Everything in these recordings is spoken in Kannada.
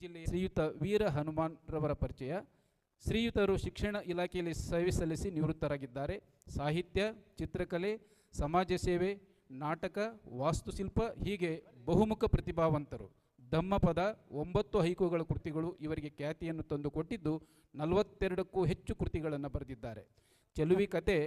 ಜಿಲ್ಲೆಯ ಶ್ರೀಯುತ ವೀರ ಹನುಮಾನ್ ರವರ ಪರಿಚಯ, ಶ್ರೀಯುತರು ಶಿಕ್ಷಣ ಇಲಾಖೆಯಲ್ಲಿ ಸೇವೆ ಸಲ್ಲಿಸಿ ನಿವೃತ್ತರಾಗಿದ್ದಾರೆ. ಸಾಹಿತ್ಯ, ಚಿತ್ರಕಲೆ, ಸಮಾಜ ಸೇವೆ, ನಾಟಕ, ವಾಸ್ತುಶಿಲ್ಪ, ಹೀಗೆ ಬಹುಮುಖ ಪ್ರತಿಭಾವಂತರು. ಧಮ್ಮಪದ, ಒಂಬತ್ತು ಹೈಕುಗಳ ಕೃತಿಗಳು ಇವರಿಗೆ ಖ್ಯಾತಿಯನ್ನು ತಂದುಕೊಟ್ಟಿದ್ದು ನಲವತ್ತೆರಡಕ್ಕೂ ಹೆಚ್ಚು ಕೃತಿಗಳನ್ನು ಬರೆದಿದ್ದಾರೆ. ಚೆಲುವಿ ಕತೆ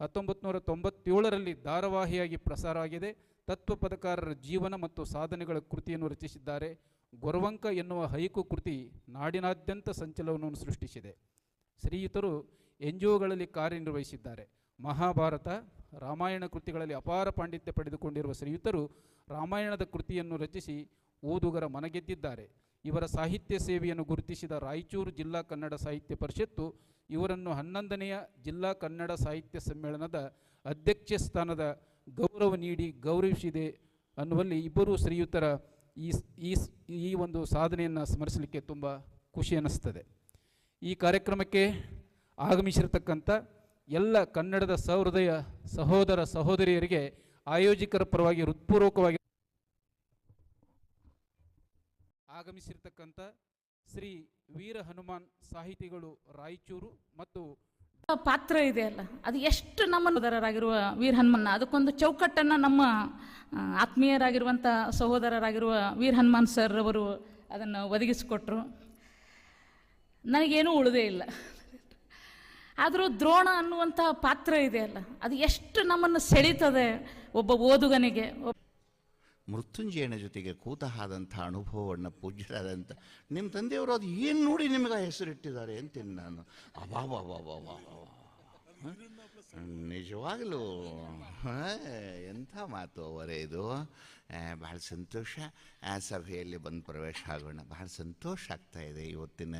ಹತ್ತೊಂಬತ್ತು ನೂರ ತೊಂಬತ್ತೇಳರಲ್ಲಿ ಧಾರಾವಾಹಿಯಾಗಿ ಪ್ರಸಾರ ಆಗಿದೆ ತತ್ವ ಪದಕಾರರ ಜೀವನ ಮತ್ತು ಸಾಧನೆಗಳ ಕೃತಿಯನ್ನು ರಚಿಸಿದ್ದಾರೆ. ಗೊರವಂಕ ಎನ್ನುವ ಹೈಕು ಕೃತಿ ನಾಡಿನಾದ್ಯಂತ ಸಂಚಲನವನ್ನು ಸೃಷ್ಟಿಸಿದೆ. ಶ್ರೀಯುತರು ಎನ್ ಜಿ ಒಗಳಲ್ಲಿ ಕಾರ್ಯನಿರ್ವಹಿಸಿದ್ದಾರೆ. ಮಹಾಭಾರತ, ರಾಮಾಯಣ ಕೃತಿಗಳಲ್ಲಿ ಅಪಾರ ಪಾಂಡಿತ್ಯ ಪಡೆದುಕೊಂಡಿರುವ ಶ್ರೀಯುತರು ರಾಮಾಯಣದ ಕೃತಿಯನ್ನು ರಚಿಸಿ ಓದುಗರ ಮನಗೆದ್ದಿದ್ದಾರೆ. ಇವರ ಸಾಹಿತ್ಯ ಸೇವೆಯನ್ನು ಗುರುತಿಸಿದ ರಾಯಚೂರು ಜಿಲ್ಲಾ ಕನ್ನಡ ಸಾಹಿತ್ಯ ಪರಿಷತ್ತು ಇವರನ್ನು ಹನ್ನೊಂದನೆಯ ಜಿಲ್ಲಾ ಕನ್ನಡ ಸಾಹಿತ್ಯ ಸಮ್ಮೇಳನದ ಅಧ್ಯಕ್ಷ ಸ್ಥಾನದ ಗೌರವ ನೀಡಿ ಗೌರವಿಸಿದೆ ಅನ್ನುವಲ್ಲಿ ಇಬ್ಬರೂ ಶ್ರೀಯುತರ ಈ ಈ ಒಂದು ಸಾಧನೆಯನ್ನು ಸ್ಮರಿಸಲಿಕ್ಕೆ ತುಂಬ ಖುಷಿ ಅನ್ನಿಸ್ತದೆ. ಈ ಕಾರ್ಯಕ್ರಮಕ್ಕೆ ಆಗಮಿಸಿರತಕ್ಕಂಥ ಎಲ್ಲ ಕನ್ನಡದ ಸಹೃದಯ ಸಹೋದರ ಸಹೋದರಿಯರಿಗೆ ಆಯೋಜಕರ ಪರವಾಗಿ ಹೃತ್ಪೂರ್ವಕವಾಗಿ ಆಗಮಿಸಿರ್ತಕ್ಕಂಥ ಶ್ರೀ ವೀರ ಹನುಮಾನ್ ಸಾಹಿತಿಗಳು ರಾಯಚೂರು ಮತ್ತು ಪಾತ್ರ ಇದೆ ಅಲ್ಲ. ಅದು ಎಷ್ಟು ನಮ್ಮ ಸಹೋದರರಾಗಿರುವ ವೀರ ಹನುಮನ್ನ, ಅದಕ್ಕೊಂದು ಚೌಕಟ್ಟನ್ನು ನಮ್ಮ ಆತ್ಮೀಯರಾಗಿರುವಂಥ ಸಹೋದರರಾಗಿರುವ ವೀರ ಹನುಮಾನ್ ಸರ್ ಅವರು ಅದನ್ನು ಒದಗಿಸಿಕೊಟ್ರು. ನನಗೇನೂ ಉಳಿದೇ ಇಲ್ಲ. ಆದರೂ ದ್ರೋಣ ಅನ್ನುವಂಥ ಪಾತ್ರ ಇದೆ ಅಲ್ಲ. ಅದು ಎಷ್ಟು ನಮ್ಮನ್ನು ಸೆಳೀತದೆ ಒಬ್ಬ ಓದುಗನಿಗೆ. ಮೃತ್ಯುಂಜಯನ ಜೊತೆಗೆ ಕೂತಹಾದಂಥ ಅನುಭವವನ್ನು ಪೂಜ್ಯರಾದಂಥ ನಿಮ್ಮ ತಂದೆಯವರು ಅದು ಏನು ನೋಡಿ ನಿಮಗೆ ಹೆಸರಿಟ್ಟಿದ್ದಾರೆ ಅಂತೀನಿ ನಾನು. ಅಬಾಬಾಬಾಬಾಬಾ ನಿಜವಾಗಲೂ. ಎಂಥ ಮಾತು ಅವರೇ ಇದು? ಭಾಳ ಸಂತೋಷ. ಆ ಸಭೆಯಲ್ಲಿ ಬಂದು ಪ್ರವೇಶ ಆಗೋಣ. ಭಾಳ ಸಂತೋಷ ಆಗ್ತಾ ಇದೆ ಇವತ್ತಿನ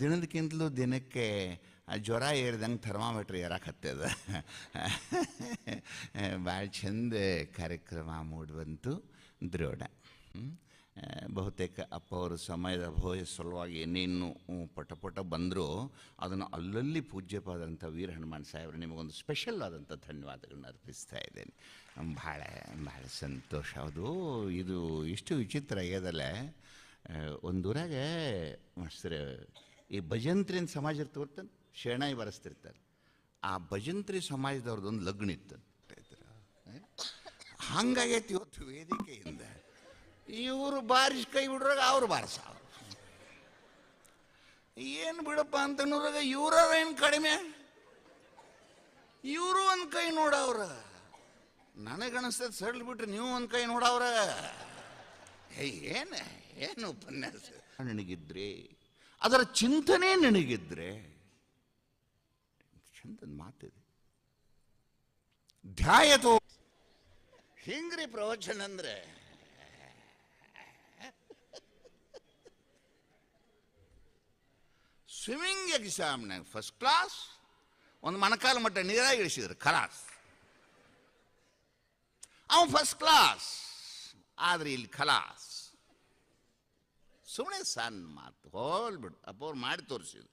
ದಿನದಕ್ಕಿಂತಲೂ ದಿನಕ್ಕೆ ಜ್ವರ ಏರಿದಂಗೆ ಥರ್ಮಾಮೀಟ್ರ್ ಏರಾಕತ್ತದ ಭಾಳ ಚಂದ ಕಾರ್ಯಕ್ರಮ ಮೂಡ್ ಬಂತು. ದೃಢ ಬಹುತೇಕ ಅಪ್ಪ ಅವರು ಸಮಯದ ಅಭಯ ಸಲುವಾಗಿ ಏನೇನು ಪಟ ಪಟ ಬಂದರೂ ಅದನ್ನು ಅಲ್ಲಲ್ಲಿ ಪೂಜ್ಯಪಾದಂಥ ವೀರ ಹನುಮಾನ್ ಸಾಹೇಬರು ನಿಮಗೊಂದು ಸ್ಪೆಷಲ್ ಆದಂಥ ಧನ್ಯವಾದಗಳನ್ನ ಅರ್ಪಿಸ್ತಾ ಇದ್ದೇನೆ. ಭಾಳ ಭಾಳ ಸಂತೋಷ. ಅದು ಇದು ಇಷ್ಟು ವಿಚಿತ್ರ ಆಗ್ಯದಲ್ಲ ಒಂದೂರಾಗ ಮಸ್ತ್ರ ಈ ಭಜಂತ್ರಿನ ಸಮಾಜ ಇರ್ತವರ್ತಾನೆ ಶರಣಾಯಿ ಬರೆಸ್ತಿರ್ತಾರೆ ಆ ಭಜಂತ್ರಿ ಸಮಾಜದವ್ರದ್ದೊಂದು ಲಗ್ನ ಇತ್ತು. ಹಂಗಾಗೈತಿ ಇವತ್ತು ವೇದಿಕೆಯಿಂದ ಇವರು ಬಾರಿಸ್ ಕೈ ಬಿಡ್ರಾಗ ಅವ್ರು ಬಾರಿಸ. ಏನು ಬಿಡಪ್ಪ ಅಂತ ನೋಡ್ರಾಗ ಇವ್ರ ಏನು ಕಡಿಮೆ? ಇವರು ಒಂದು ಕೈ ನೋಡವ್ರ. ನನಗನ್ನಿಸ್ತದೆ ಸಡ್ಲ್ ಬಿಟ್ರೆ ನೀವು ಒಂದು ಕೈ ನೋಡವ್ರ. ಏನು ಏನು ಉಪನ್ಯಾಸ? ನನಗಿದ್ರೆ, ಅದರ ಚಿಂತನೆ ನನಗಿದ್ರೆ, ಚಿಂತನ ಮಾತಿದೆ. ಧ್ಯಾಯತೋ ಹಿಂಗ್ರಿ ಪ್ರವಚನ ಅಂದ್ರೆ ಸ್ವಿಮ್ಮಿಂಗ್ ಎಕ್ಸಾಮ್ನಾಗ ಫಸ್ಟ್ ಕ್ಲಾಸ್ ಒಂದು ಮೊಣಕಾಲು ಮಟ್ಟ ನೀರಾಗಿ ಇಳಿಸಿದ್ರು ಖಲಾಸ್ ಅವ ಫಸ್ಟ್ ಕ್ಲಾಸ್ ಆದ್ರೆ ಇಲ್ಲಿ ಖಲಾಸ್ ಸುಮ್ಮನೆ ಸಣ್ಣ ಮಾತು ಹೋಲ್ಬಿಡು ಅಪ್ಪ ಅವ್ರು ಮಾಡಿ ತೋರಿಸಿದ್ರು